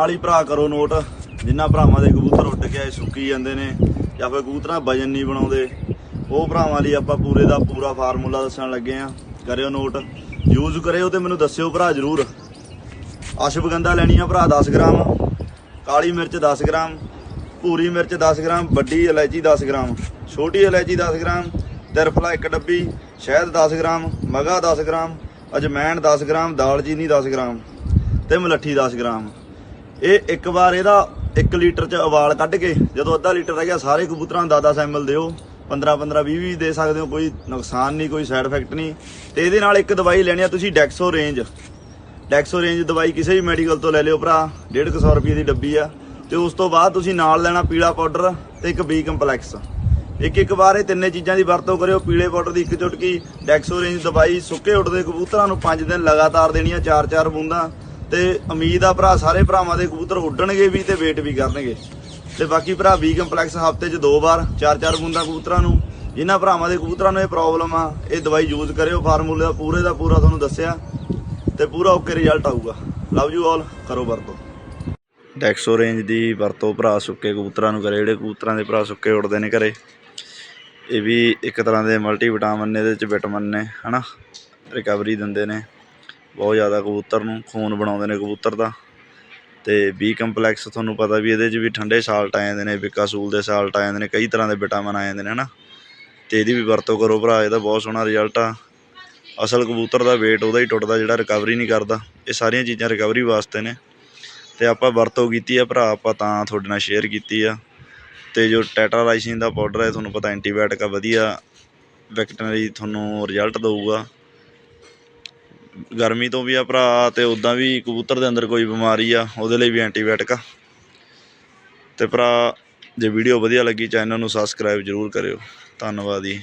ਨਾਲ ਹੀ ਭਰਾ ਕਰੋ ਨੋਟ ਜਿਨ੍ਹਾਂ ਭਰਾਵਾਂ ਦੇ ਕਬੂਤਰ ਉੱਡ ਕੇ ਆਏ, ਸੁੱਕੀ ਜਾਂਦੇ ਨੇ, ਜਾਂ ਫਿਰ ਕਬੂਤਰਾਂ ਵਜਨ ਨਹੀਂ ਬਣਾਉਂਦੇ। ਉਹ ਭਰਾਵਾਂ ਲਈ ਆਪਾਂ ਪੂਰੇ ਦਾ ਪੂਰਾ ਫਾਰਮੂਲਾ ਦੱਸਣ ਲੱਗੇ ਆ ਕਰਿਓ ਨੋਟ। ਯੂਜ਼ ਕਰਿਓ ਤੇ ਮੈਨੂੰ ਦੱਸਿਓ ਭਰਾ ਜਰੂਰ। ਅਸ਼ਵਗੰਧਾ ਲੈਣੀ ਆ ਭਰਾ 10 ਗ੍ਰਾਮ, ਕਾਲੀ ਮਿਰਚ 10 ਗ੍ਰਾਮ, ਭੂਰੀ ਮਿਰਚ 10 ਗ੍ਰਾਮ, ਵੱਡੀ ਇਲਾਇਚੀ 10 ਗ੍ਰਾਮ, ਛੋਟੀ ਇਲਾਇਚੀ 10 ਗ੍ਰਾਮ, ਤਿਰਫਲਾ ਇੱਕ ਡੱਬੀ, ਸ਼ਹਿਦ 10 ਗ੍ਰਾਮ, ਮਗਾ 10 ਗ੍ਰਾਮ ਅਜਮੈਨ 10 ਗ੍ਰਾਮ, ਦਾਲਚੀਨੀ 10 ਗ੍ਰਾਮ ਤੇ ਮਲੱਠੀ 10 ਗ੍ਰਾਮ। ਇਹ ਇੱਕ ਵਾਰ ਇਹਦਾ 1 ਲੀਟਰ ਚ ਉਬਾਲ ਕੱਢ ਕੇ, ਜਦੋਂ ਅੱਧਾ ਲੀਟਰ ਰਹਿ ਗਿਆ, ਸਾਰੇ ਕਬੂਤਰਾਂ ਨੂੰ 10 ਐਮਐਲ ਦਿਓ। 15 15 20 20 ਦੇ ਸਕਦੇ ਹੋ, ਕੋਈ ਨੁਕਸਾਨ ਨਹੀਂ, ਕੋਈ ਸਾਈਡ ਇਫੈਕਟ ਨਹੀਂ। ਤੇ ਇਹਦੇ ਨਾਲ ਇੱਕ ਦਵਾਈ ਲੈਣੀ ਆ ਤੁਸੀਂ ਡੈਕਸੋ ਰੇਂਜ ਡੈਕਸੋ ਰੇਂਜ ਦਵਾਈ ਕਿਸੇ ਵੀ ਮੈਡੀਕਲ ਤੋਂ ਲੈ ਲਿਓ ਭਰਾ 150 ਰੁਪਏ ਦੀ ਡੱਬੀ ਆ। ਤੇ ਉਸ ਤੋਂ ਬਾਅਦ ਤੁਸੀਂ ਨਾਲ ਲੈਣਾ ਪੀਲਾ ਪਾਊਡਰ ਤੇ ਇੱਕ ਬੀ ਕੰਪਲੈਕਸ ਇੱਕ ਇੱਕ ਵਾਰ ਇਹ ਤਿੰਨੇ ਚੀਜ਼ਾਂ ਦੀ ਵਰਤੋਂ ਕਰਿਓ, ਪੀਲੇ ਪਾਊਡਰ ਦੀ ਇੱਕ ਚੁਟਕੀ ਡੈਕਸੋ ਰੇਂਜ ਦਵਾਈ ਸੁੱਕੇ ਉੱਡਦੇ ਕਬੂਤਰਾਂ ਨੂੰ 5 ਦਿਨ ਲਗਾਤਾਰ ਦੇਣੀਆਂ ਆ 4-4 ਬੂੰਦਾਂ। ਤੇ ਉਮੀਦ ਆ ਭਰਾ, ਸਾਰੇ ਭਰਾਵਾਂ ਦੇ ਕਬੂਤਰ ਉੱਡਣਗੇ ਵੀ ਤੇ ਵੇਟ ਵੀ ਕਰਨਗੇ। ਤੇ ਬਾਕੀ ਭਰਾ ਬੀ ਕੰਪਲੈਕਸ ਹਫ਼ਤੇ 'ਚ ਦੋ ਵਾਰ 4-4 ਬੂੰਦਾਂ ਕਬੂਤਰਾਂ ਨੂੰ। ਜਿਨ੍ਹਾਂ ਭਰਾਵਾਂ ਦੇ ਕਬੂਤਰਾਂ ਨੂੰ ਇਹ ਪ੍ਰੋਬਲਮ ਆ, ਇਹ ਦਵਾਈ ਯੂਜ਼ ਕਰਿਓ। ਫਾਰਮੂਲੇ ਦਾ ਪੂਰੇ ਦਾ ਪੂਰਾ ਤੁਹਾਨੂੰ ਦੱਸਿਆ। ਤੇ ਪੂਰਾ ਓਕੇ ਰਿਜ਼ਲਟ ਆਊਗਾ। ਲਵ ਯੂ ਆਲ ਕਰੋ ਵਰਤੋ। ਡੈਕਸੋ ਰੇਂਜ ਦੀ ਵਰਤੋਂ ਭਰਾ, ਸੁੱਕੇ ਕਬੂਤਰਾਂ ਨੂੰ ਕਰੇ। ਜਿਹੜੇ ਕਬੂਤਰਾਂ ਦੇ ਭਰਾ ਸੁੱਕੇ ਉੱਡਦੇ ਨੇ ਘਰੇ, ਇਹ ਵੀ ਇੱਕ ਤਰ੍ਹਾਂ ਦੇ ਮਲਟੀ ਵਿਟਾਮਿਨ ਨੇ, ਇਹਦੇ ਵਿੱਚ ਵਿਟਾਮਿਨ ਨੇ, ਹਨਾ? ਰਿਕਵਰੀ ਦਿੰਦੇ ਨੇ। ਬਹੁਤ ਜ਼ਿਆਦਾ ਕਬੂਤਰ ਨੂੰ, ਖੂਨ ਬਣਾਉਂਦੇ ਨੇ ਕਬੂਤਰ ਦਾ ਅਤੇ ਬੀ ਕੰਪਲੈਕਸ ਤੁਹਾਨੂੰ ਪਤਾ ਵੀ ਇਹਦੇ 'ਚ ਵੀ ਠੰਡੇ ਸਾਲਟ ਆ ਜਾਂਦੇ ਨੇ ਬਿਕਾਸੂਲ ਦੇ ਸਾਲਟ ਆ ਜਾਂਦੇ ਨੇ, ਕਈ ਤਰ੍ਹਾਂ ਦੇ ਵਿਟਾਮਿਨ ਆ ਜਾਂਦੇ ਨੇ ਹੈ ਨਾ ਅਤੇ ਇਹਦੀ ਵੀ ਵਰਤੋਂ ਕਰੋ ਭਰਾ ਇਹਦਾ ਬਹੁਤ ਸੋਹਣਾ ਰਿਜ਼ਲਟ ਆ। ਅਸਲ ਕਬੂਤਰ ਦਾ weight ਉਹਦਾ ਹੀ ਟੁੱਟਦਾ, ਜਿਹੜਾ ਰਿਕਵਰੀ ਨਹੀਂ ਕਰਦਾ। ਇਹ ਸਾਰੀਆਂ ਚੀਜ਼ਾਂ ਰਿਕਵਰੀ ਵਾਸਤੇ ਨੇ। ਅਤੇ ਆਪਾਂ ਵਰਤੋਂ ਕੀਤੀ ਆ ਭਰਾ, ਆਪਾਂ ਤਾਂ ਤੁਹਾਡੇ ਨਾਲ ਸ਼ੇਅਰ ਕੀਤੀ ਆ। ਅਤੇ ਜੋ ਟੈਟਰਾਲਾਈਸਿਨ ਦਾ ਪਾਊਡਰ ਹੈ ਤੁਹਾਨੂੰ ਪਤਾ ਐਂਟੀਬਾਇਓਟਿਕ ਆ, ਵਧੀਆ। ਵੈਕਟਨਰੀ ਤੁਹਾਨੂੰ ਰਿਜ਼ਲਟ ਦਊਗਾ। ਗਰਮੀ ਤੋਂ ਵੀ ਆ ਭਰਾ ਤੇ ਉਦਾਂ ਵੀ ਕਬੂਤਰ ਦੇ ਅੰਦਰ ਕੋਈ ਬਿਮਾਰੀ ਆ, ਉਹਦੇ ਲਈ ਵੀ ਐਂਟੀਬਾਇਓਟਿਕ ਆ। ਤੇ ਭਰਾ, ਜੇ ਵੀਡੀਓ ਵਧੀਆ ਲੱਗੀ ਚੈਨਲ ਨੂੰ ਸਬਸਕ੍ਰਾਈਬ ਜ਼ਰੂਰ ਕਰਿਓ। ਧੰਨਵਾਦ ਜੀ।